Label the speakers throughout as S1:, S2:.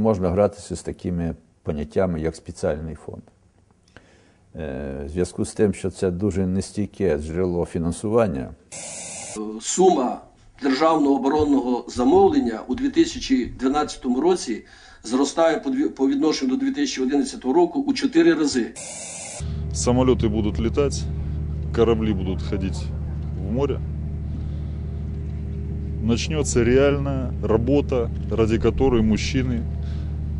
S1: можна гратися з такими поняттями, як спеціальний фонд. Е, В зв'язку з тим, що це дуже нестійке джерело фінансування,
S2: сума державного оборонного замовлення у 2012 році зростає по відношенню до 2011 року у 4 рази.
S3: Самолеты будут летать, корабли будут ходить в море. Начнется реальная работа, ради которой мужчины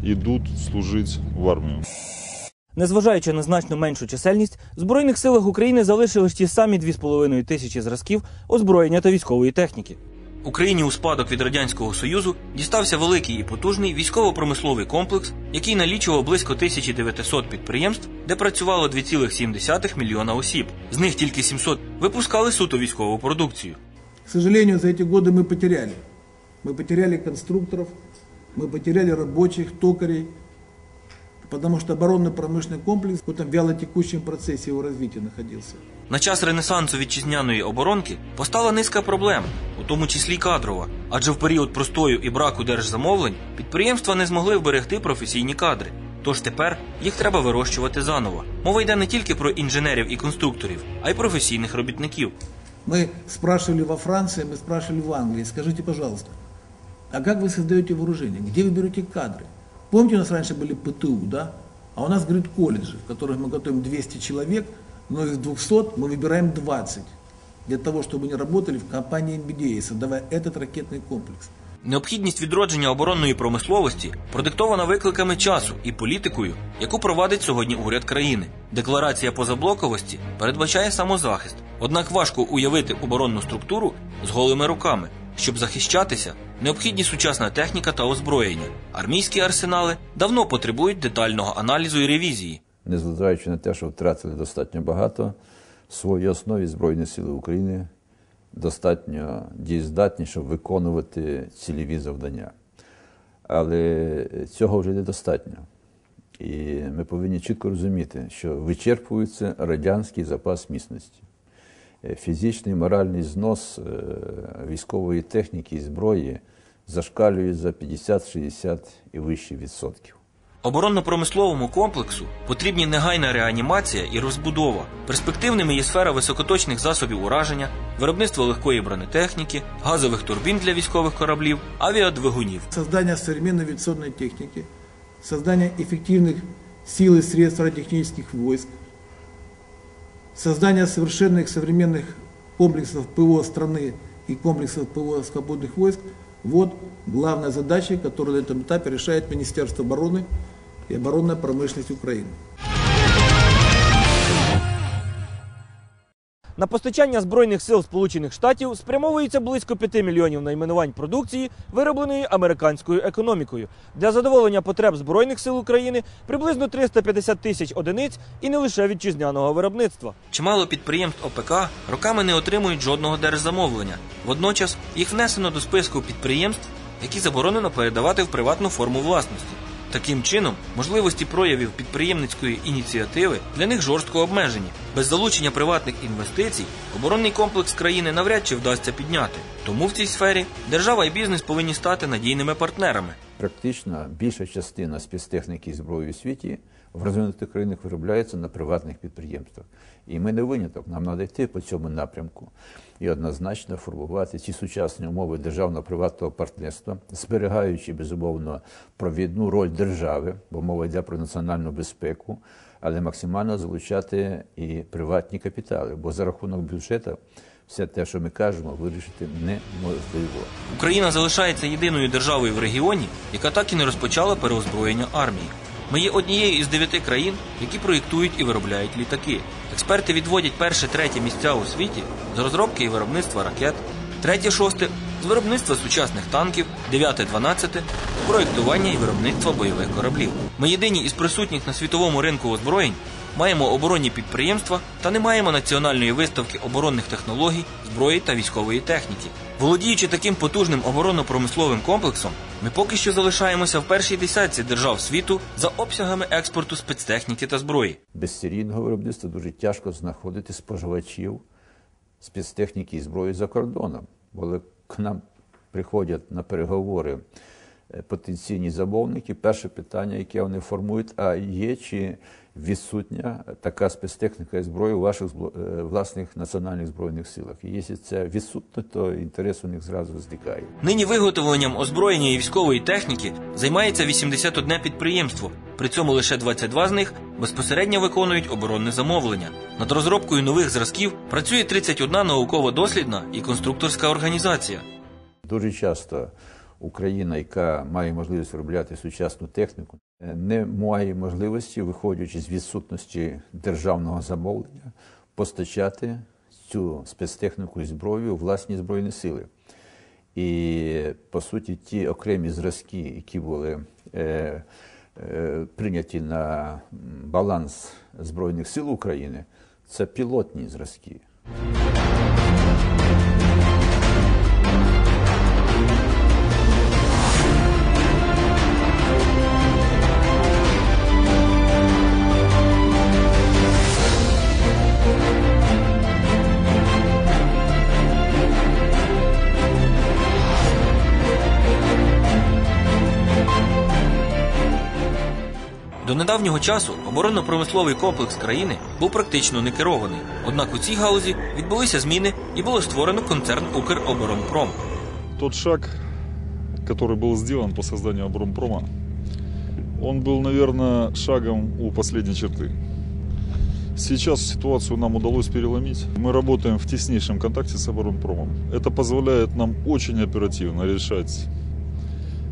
S3: идут служить в армию.
S4: Незважаючи на значно меншу чисельність, в Збройних силах України залишились ті самі 2,5 тисячі зразків озброєння та військової техніки. Україні у спадок від радянського союзу дістався великий і потужний військово-промисловий комплекс, який налічував близько 1900 підприємств, де працювало 2,7 мільйона осіб. З них тільки 700 випускали суто військову продукцію.
S5: К сожалению, за эти годы мы потеряли. Мы потеряли конструкторов, мы потеряли рабочих, токарей, потому что оборонно-промышленный комплекс в каком-то вялотекущем процессе его развития находился.
S4: На час ренесансу вітчизняної оборонки постала низка проблем, у тому числі кадрова. Адже в період простою і браку держзамовлень підприємства не змогли вберегти професійні кадри. Тож тепер їх треба вирощувати заново. Мова йде не тільки про інженерів і конструкторів, а й професійних робітників.
S5: Мы спрашивали во Франции, мы спрашивали в Англии, скажите, пожалуйста, а как вы создаете вооружение? Где вы берете кадры? Помните, у нас раньше были ПТУ, да? А у нас, говорит, колледжи, в которых мы готовим 200 человек, но из 200 мы выбираем 20 для того, чтобы они работали в компании NBDA, создавая этот ракетный комплекс.
S4: Необхідність відродження оборонної промисловості продиктована викликами часу і політикою, яку провадить сьогодні уряд країни. Декларація позаблоковості передбачає самозахист, однак важко уявити оборонну структуру з голими руками. Щоб захищатися, необхідні сучасна техніка та озброєння. Армійські арсенали давно потребують детального аналізу і ревізії.
S1: незважаючи на те, що втратили достатньо багато, в своїй основі Збройні Сили України достатньо дієздатні, щоб виконувати цільові завдання. Але цього вже недостатньо. І ми повинні чітко розуміти, що вичерпується радянський запас міцності. Е, Фізичний моральний знос е, військової техніки і зброї зашкалює за 50-60 і вище відсотків.
S4: Оборонно-промисловому комплексу потрібні негайна реанімація і розбудова. Перспективними є сфера високоточних засобів ураження, виробництво легкої бронетехніки, газових турбін для військових кораблів, авіадвигунів.
S5: Создание современной авиационной техники, создание эффективных сил и средств радиотехнических войск, создание совершенных современных комплексов ПВО страны и комплексов ПВО свободных войск – вот главная задача, которую на этом этапе решает Министерство обороны и оборонная промышленность Украины.
S4: На постачання збройних сил Сполучених Штатів спрямовується близько 5 мільйонів найменувань продукції, виробленої американською економікою. Для задоволення потреб збройних сил України приблизно 350 тисяч одиниць і не лише вітчизняного виробництва. Чимало підприємств ОПК роками не отримують жодного держзамовлення. Водночас їх внесено до списку підприємств, які заборонено передавати в приватну форму власності. Таким чином, можливості проявів підприємницької ініціативи для них жорстко обмежені. Без залучення приватних інвестицій оборонний комплекс країни навряд чи вдасться підняти. Тому в цій сфері держава і бізнес повинні стати надійними партнерами.
S1: Практично більша частина спецтехніки і зброї у світі в розвинутих країнах виробляється на приватних підприємствах. І ми не виняток, нам треба йти по цьому напрямку і однозначно формувати ці сучасні умови державно-приватного партнерства, зберігаючи безумовно провідну роль держави, бо мова йде про національну безпеку, але максимально залучати і приватні капітали, бо за рахунок бюджету все те, що ми кажемо, вирішити неможливо.
S4: Україна залишається єдиною державою в регіоні, яка так і не розпочала переозброєння армії. Ми є однією із дев'яти країн, які проєктують і виробляють літаки. Експерти відводять перше-третє місця у світі з розробки і виробництва ракет, третє-шосте з виробництва сучасних танків, дев'яте-дванадцяте проєктування і виробництва бойових кораблів. Ми єдині із присутніх на світовому ринку озброєнь маємо оборонні підприємства та не маємо національної виставки оборонних технологій, зброї та військової техніки. Володіючи таким потужним оборонно-промисловим комплексом, ми поки що залишаємося в першій десятці держав світу за обсягами експорту спецтехніки та зброї.
S1: Без серійного виробництва дуже тяжко знаходити споживачів спецтехніки і зброї за кордоном. Бо к нам приходять на переговори е, потенційні замовники. Перше питання, яке вони формують, а є чи відсутня така спецтехніка і зброя у ваших е, власних національних збройних силах. І якщо це відсутне, то інтерес у них зразу зникає.
S4: Нині виготовленням озброєння і військової техніки займається 81 підприємство. При цьому лише 22 з них безпосередньо виконують оборонне замовлення. Над розробкою нових зразків працює 31 науково-дослідна і конструкторська організація.
S1: Дуже часто Україна, яка має можливість виробляти сучасну техніку, не має можливості, виходячи з відсутності державного замовлення, постачати цю спецтехніку і зброю у власні збройні сили. І по суті, ті окремі зразки, які були е, е, прийняті на баланс Збройних сил України, це пілотні зразки.
S4: недавнього часу оборонно-промисловий комплекс країни був практично не керований. Однак у цій галузі відбулися зміни і було створено концерн Укроборонпром.
S3: Тот шаг, который был сделан по созданию Оборонпрома, он был, наверное, шагом у последней черты. Сейчас ситуацию нам удалось переломить. Мы работаем в теснейшем контакте с Оборонпромом. Это позволяет нам очень оперативно решать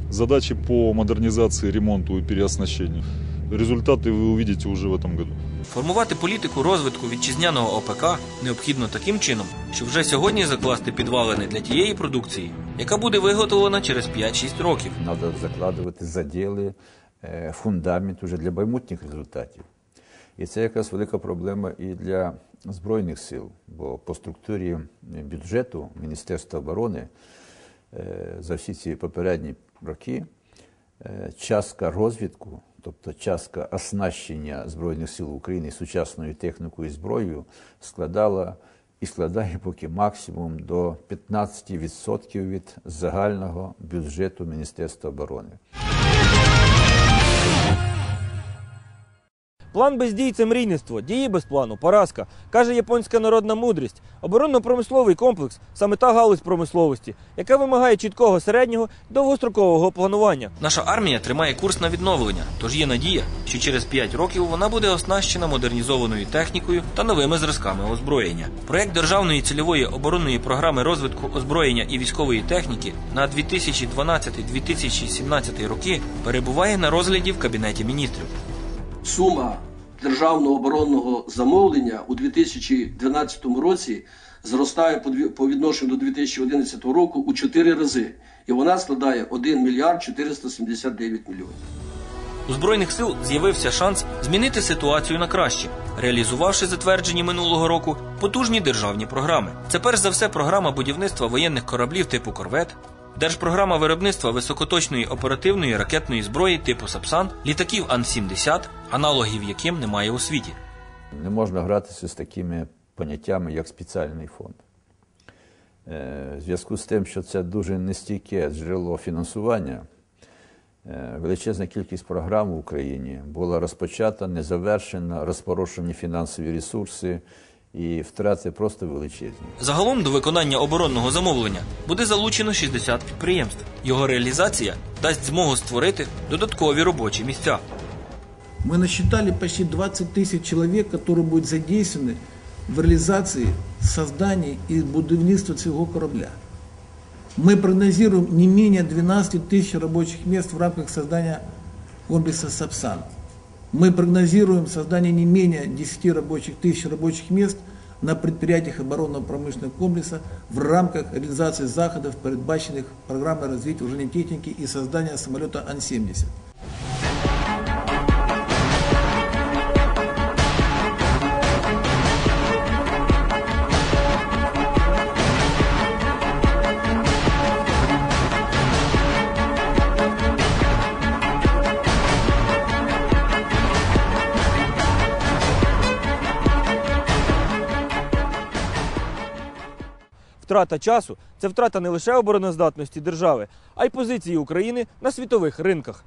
S3: задачи по модернизации, ремонту и переоснащению. Результаты вы увидите уже в этом году.
S4: Формувати політику розвитку вітчизняного ОПК необхідно таким чином, щоб вже сьогодні закласти підвалини для тієї продукції, яка буде виготовлена через 5-6 років.
S1: Треба закладувати заділи, е, фундамент уже для майбутніх результатів. І це якраз велика проблема і для Збройних сил, бо по структурі бюджету Міністерства оборони е, за всі ці попередні роки е, частка розвідку, тобто частка оснащення Збройних сил України сучасною технікою і зброєю складала і складає поки максимум до 15% від загального бюджету Міністерства оборони.
S6: План без дій це мрійництво, дії без плану поразка, каже японська народна мудрість. Оборонно-промисловий комплекс саме та галузь промисловості, яка вимагає чіткого середнього довгострокового планування.
S4: Наша армія тримає курс на відновлення, тож є надія, що через 5 років вона буде оснащена модернізованою технікою та новими зразками озброєння. Проект державної цільової оборонної програми розвитку озброєння і військової техніки на 2012-2017 роки перебуває на розгляді в кабінеті міністрів.
S2: Сума державного оборонного замовлення у 2012 році зростає по відношенню до 2011 року у 4 рази, і вона складає 1 мільярд 479 мільйонів.
S4: У збройних сил з'явився шанс змінити ситуацію на краще, реалізувавши затверджені минулого року потужні державні програми. Це перш за все програма будівництва воєнних кораблів типу корвет, держпрограма виробництва високоточної оперативної ракетної зброї типу Сапсан, літаків Ан-70, аналогів яким немає у світі.
S1: Не можна гратися з такими поняттями, як спеціальний фонд. Е, В зв'язку з тим, що це дуже нестійке джерело фінансування, е, величезна кількість програм в Україні була розпочата, не завершена, розпорошені фінансові ресурси і втрати просто величезні.
S4: Загалом до виконання оборонного замовлення буде залучено 60 підприємств. Його реалізація дасть змогу створити додаткові робочі місця.
S5: Мы насчитали почти 20 тысяч человек, которые будут задействованы в реализации, создании и будівництва цього корабля. Мы прогнозируем не менее 12 тысяч рабочих мест в рамках создания комплекса «Сапсан». Мы прогнозируем создание не менее 10 рабочих тысяч рабочих мест на предприятиях оборонного промышленного комплекса в рамках реализации заходов, передбаченных программой развития вооруженной техники и создания самолета Ан-70.
S6: Втрата часу це втрата не лише обороноздатності держави, а й позиції України на світових ринках.